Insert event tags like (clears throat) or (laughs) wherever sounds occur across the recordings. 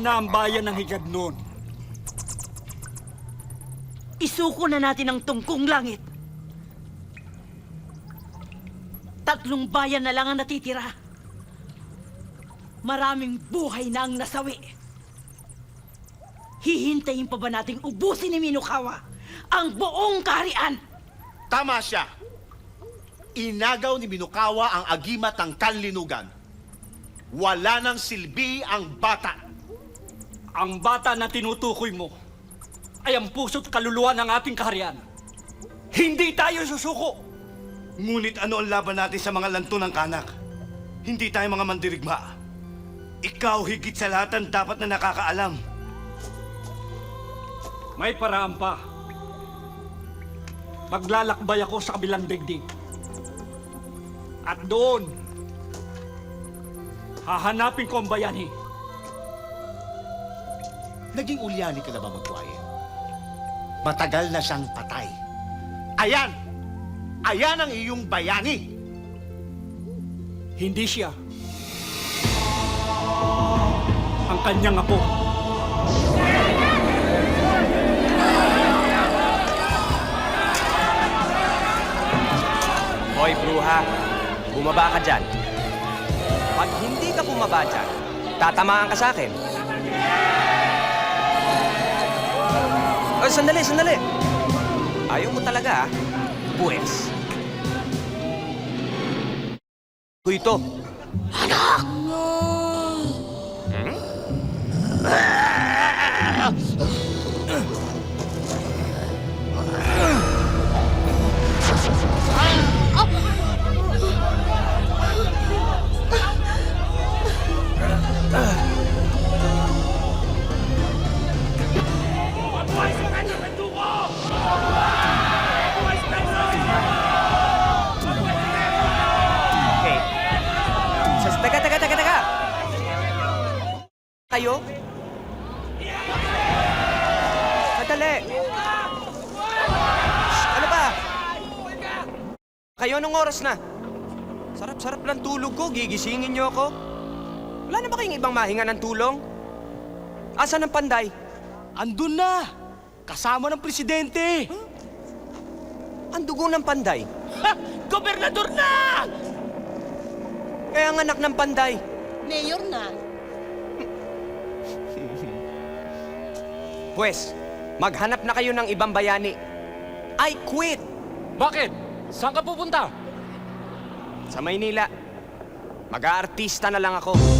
na ang bayan ng Higadnon. Isuko na natin ang tungkong langit. Tatlong bayan na lang ang natitira. Maraming buhay na ang nasawi. Hihintayin pa ba nating ubusin ni Minukawa ang buong kaharian? Tama siya. Inagaw ni Minukawa ang agimat ng kanlinugan. Wala nang silbi ang bata. Ang bata na tinutukoy mo ay ang puso't kaluluwa ng ating kaharian. Hindi tayo susuko! Ngunit ano ang laban natin sa mga lanto ng kanak? Hindi tayo mga mandirigma. Ikaw higit sa lahat ang dapat na nakakaalam. May paraan pa. Maglalakbay ako sa kabilang digdig. At doon, hahanapin ko ang bayani. Naging ulyani ka na ba magwaye? Matagal na siyang patay. Ayan! Ayan ang iyong bayani! Hindi siya. Ang kanyang apo. Hoy, bruha. Bumaba ka dyan. Pag hindi ka bumaba dyan, tatamaan ka sa akin. Oh, sandali, sandali. Ayaw mo talaga, ah. Pues. Ko ito. Okay. Kayo? Sadali. Shh, ano ba? Kayo anong oras na? Sarap-sarap lang tulog ko. Gigisingin niyo ako. Wala na ba kayong ibang mahinga ng tulong? Asan ang panday? Andun na! Kasama ng presidente! Ang dugo ng panday? Ha! Gobernador na! Eh, ang anak ng panday. Mayor na. Pwes, maghanap na kayo ng ibang bayani. I quit! Bakit? Saan ka pupunta? Sa Maynila. Mag-aartista na lang ako.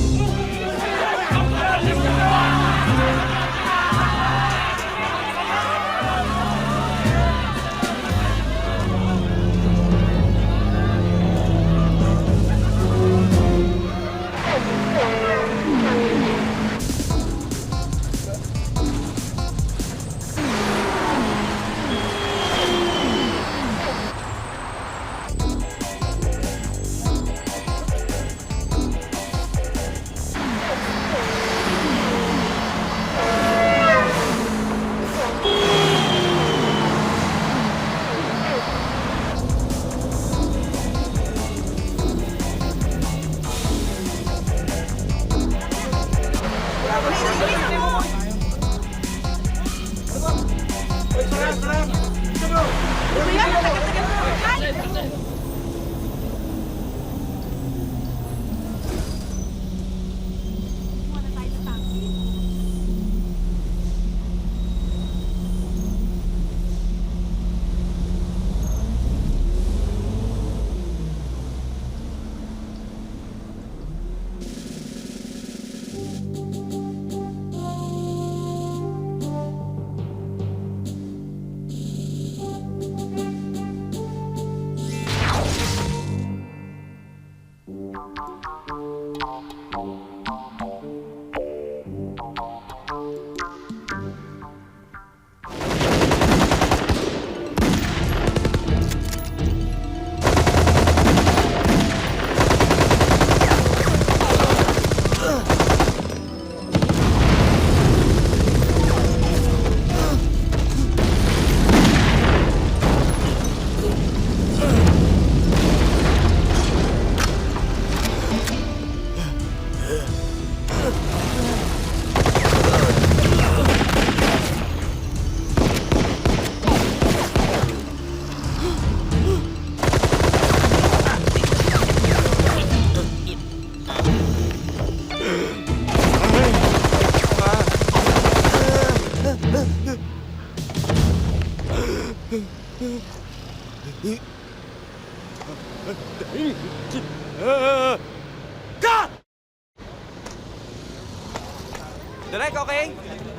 Direk, okay?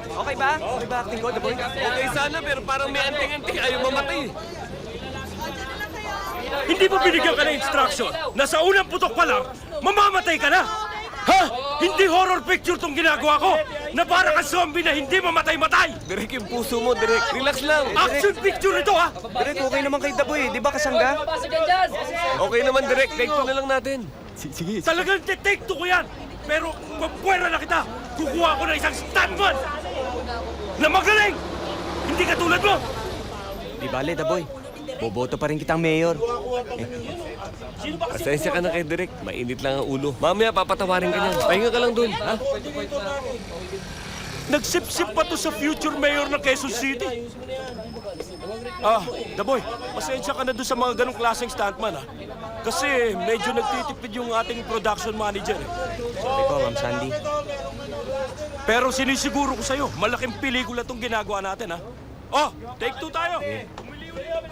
Okay ba? Okay ba acting ko, The Boy? Okay sana, pero parang may anting-anting ayaw mamatay. Hindi mo binigyan ka ng instruction na sa unang putok pa lang, mamamatay ka na! Ha? Hindi horror picture tong ginagawa ko na para ka zombie na hindi mamatay-matay! Direk yung puso mo, Direk. Relax lang. Action picture ito ha! Direk, okay naman kay The Boy, eh. di ba kasangga? Okay naman, Direk. Take two na lang natin. Talagang take to ko yan! Pero pagpwera na kita, kukuha ko na isang stuntman na magaling! Hindi katulad mo! Di bale, The Boy. Boboto pa rin kitang mayor. Pasensya ka na kay Direk. Mainit lang ang ulo. Mamaya papatawarin ka niyan. Pahinga ka lang dun, ha? Nagsipsip pa to sa future mayor ng Quezon City. Ah, Daboy, pasensya ka na doon sa mga ganong klaseng stuntman ha. Kasi medyo nagtitipid yung ating production manager. eh. Sabi ko, Ma'am Sandy. Pero sinisiguro ko sa'yo, malaking pelikula tong ginagawa natin ha. Oh, take two tayo. Umiliw na yung.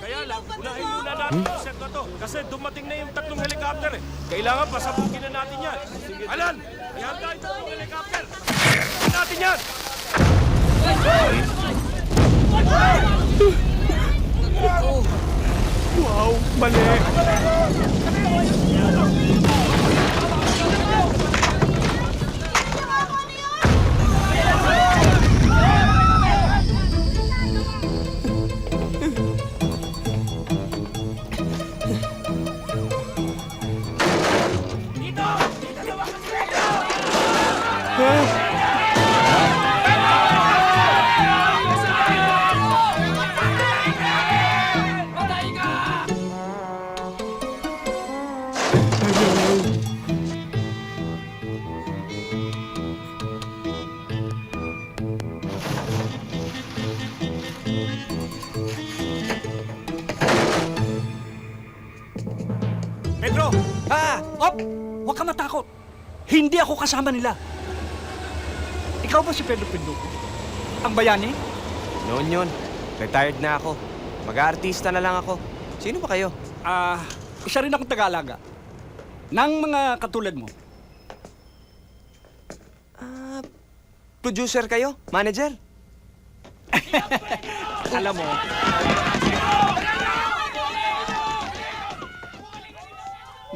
Kaya lang, unahin muna natin yung set na to. Kasi dumating na yung tatlong helicopter eh. Kailangan pasabugin na natin yan. Alan, ihanda yung tatlong helicopter. Pasabugin natin yan. (laughs) Pedro, Hindi ako kasama nila. Ikaw ba si Pedro Pinduco? Ang bayani? Noon yun. Retired na ako. Mag-aartista na lang ako. Sino ba kayo? Ah, isa rin akong Tagalaga. Nang mga katulad mo. Ah, producer kayo? Manager? (laughs) Alam mo,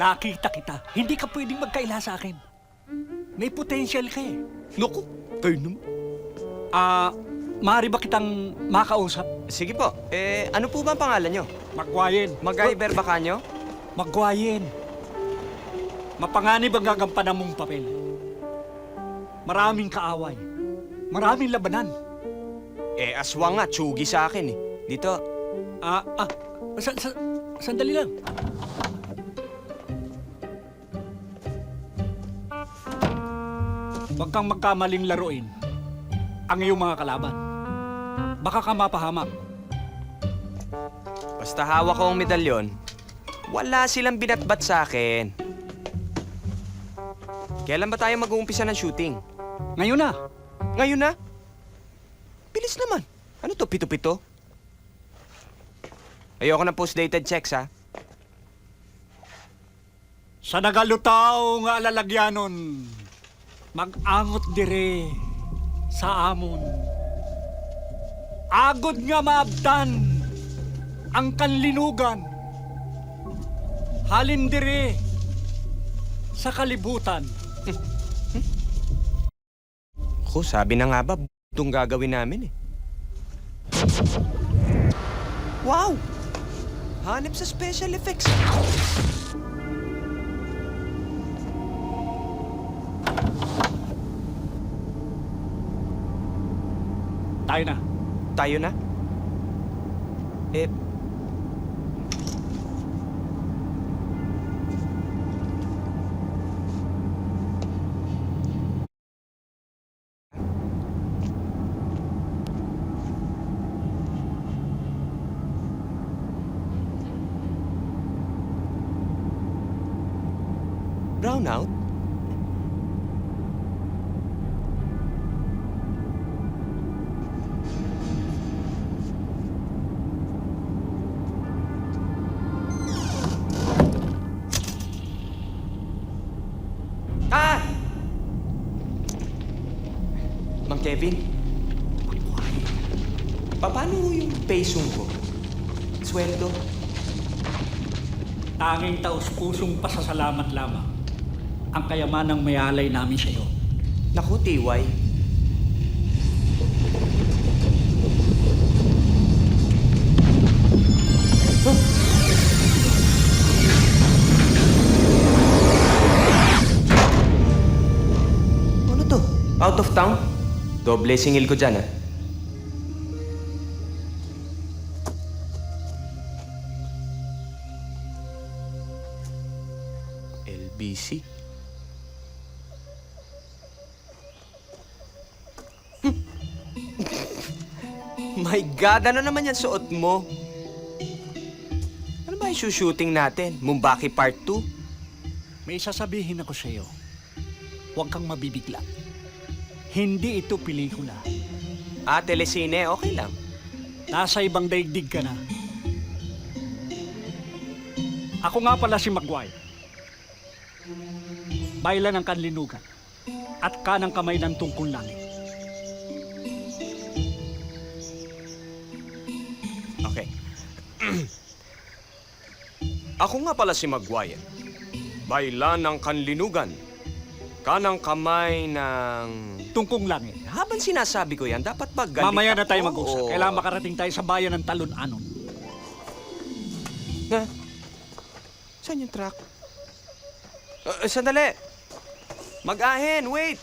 nakita kita. Hindi ka pwedeng magkaila sa akin. May potential ka eh. Naku, tayo naman. Ah, maaari ba kitang makausap? Sige po. Eh, ano po ba ang pangalan nyo? Magwayen. Magaiber ba kanyo? Magwayen. Mapanganib ang gagampanan mong papel. Maraming kaaway. Maraming labanan. Eh, aswang nga. Tsugi sa akin eh. Dito. Ah, ah, sa, sa, sandali lang. Huwag kang magkamaling laruin ang iyong mga kalaban. Baka ka mapahamak. Basta hawak ko ang medalyon, wala silang binatbat sa akin. Kailan ba tayo mag-uumpisa ng shooting? Ngayon na, Ngayon na? Bilis naman. Ano to, pito-pito? Ayoko ng post-dated checks, ha? sa nagalutaw nga alalagyanon, mag-angot dire sa amon. Agod nga maabdan ang kanlinugan. Halin dire sa kalibutan. (laughs) Ko, sabi na nga ba, itong gagawin namin eh. Wow! Hanip sa special effects. Tayo na. Tayo na? Eh, Kevin? Pa- Paano yung pesong ko? Sweldo? Tanging taus-pusong pasasalamat lamang ang kayamanang mayalay namin sa iyo. Naku, TY. Ano to? Out of town? Doble singil ko dyan, ah. LBC? My God, ano naman yan suot mo? Ano ba yung shooting natin? Mumbaki Part 2? May sasabihin ako sa iyo. Huwag kang mabibigla. Hindi ito pelikula. Ah, telesine, okay lang. Nasa ibang daigdig ka na. Ako nga pala si Maguire. Baylan ng kanlinugan at kanang kamay ng tungkol langit. Okay. (clears throat) Ako nga pala si Maguire. Baylan ng kanlinugan. Kanang kamay ng... Tungkong langit. Habang sinasabi ko yan, dapat ba galit Mamaya na tayo ako mag-usap. o- Kailangan makarating tayo sa bayan ng Talon-Anon. Ha? Saan yung truck? Uh, sandali! Mag-ahen, wait!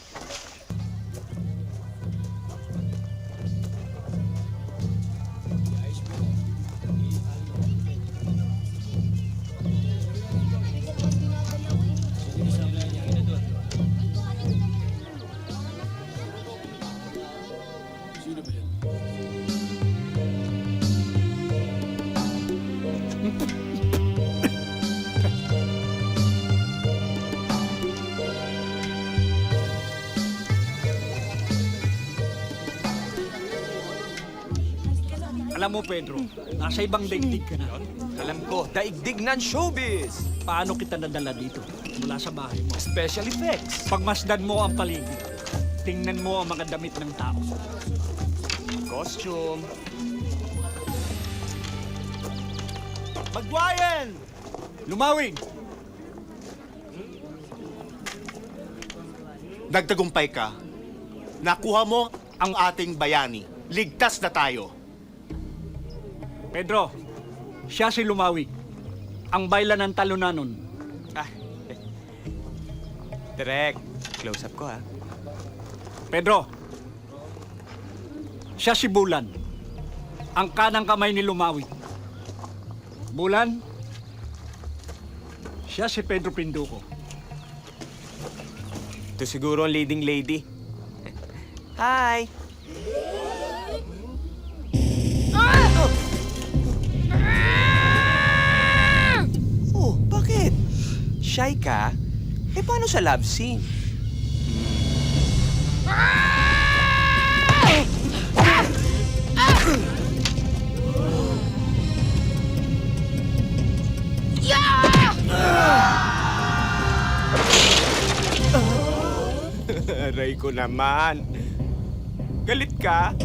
Alam mo, Pedro, nasa ibang daigdig ka na. Alam ko, daigdig ng showbiz! Paano kita nadala dito mula sa bahay mo? Special effects! Pagmasdan mo ang paligid, tingnan mo ang mga damit ng tao. Costume. Magwayan! Lumawing! Nagtagumpay ka. Nakuha mo ang ating bayani. Ligtas na tayo. Pedro, siya si Lumawig. Ang baylan ng talunanon. Ah. Direk, close up ko ha. Pedro, siya si Bulan. Ang kanang kamay ni Lumawig. Bulan, siya si Pedro Pinduco. Ito siguro ang leading lady. (laughs) Hi! Shy ka? Eh, paano sa love scene? (laughs) Aray ko naman. Galit ka?